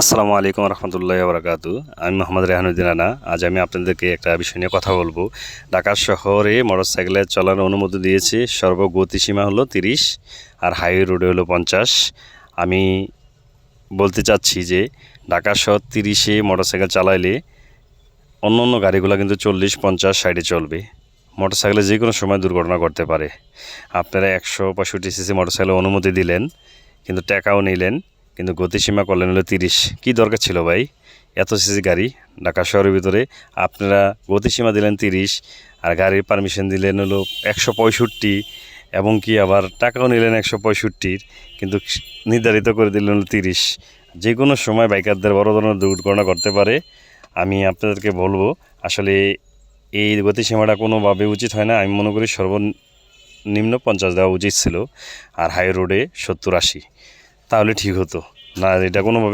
আসসালামু আলাইকুম রহমতুল্লাহ বরকাতু। আমি মোহাম্মদ রেহানুদ্দিন আনা আজ আমি আপনাদেরকে একটা বিষয় নিয়ে কথা বলব। ঢাকা শহরে মোটরসাইকেলে চলার অনুমতি দিয়েছে সর্বগতিসীমা হলো তিরিশ আর হাইওয়ে রোডে হলো পঞ্চাশ। আমি বলতে চাচ্ছি যে ঢাকা শহর তিরিশে মোটরসাইকেল চালাইলে অন্য অন্য গাড়িগুলো কিন্তু চল্লিশ, পঞ্চাশ সাইডে চলবে। মোটরসাইকেলে যে কোনো সময় দুর্ঘটনা করতে পারে। আপনারা একশো পঁয়ষট্টি সিসি মোটরসাইকেলে অনুমতি দিলেন, কিন্তু টাকাও নিলেন। কিন্তু গতিসীমা করলেন হলো তিরিশ। কী দরকার ছিল ভাই? এত সিসি গাড়ি ঢাকা শহরের ভিতরে আপনারা গতিসীমা দিলেন তিরিশ আর গাড়ির পারমিশন দিলেন হলো একশো পঁয়ষট্টি এবং কি আবার টাকাও নিলেন একশো পঁয়ষট্টির, কিন্তু নির্ধারিত করে দিলেন হলো তিরিশ। যে কোনো সময় বাইকারদের বড় ধরনের দুর্ঘটনা করতে পারে, আমি আপনাদেরকে বলব, আসলে এই গতিসীমাটা কোনোভাবে উচিত হয় না। আমি মনে করি সর্বনিম্ন পঞ্চাশ দেওয়া উচিত ছিল, আর হাই রোডে সত্তর আশি। তাহলে ঠিক হতো। না এটা কোনোভাবে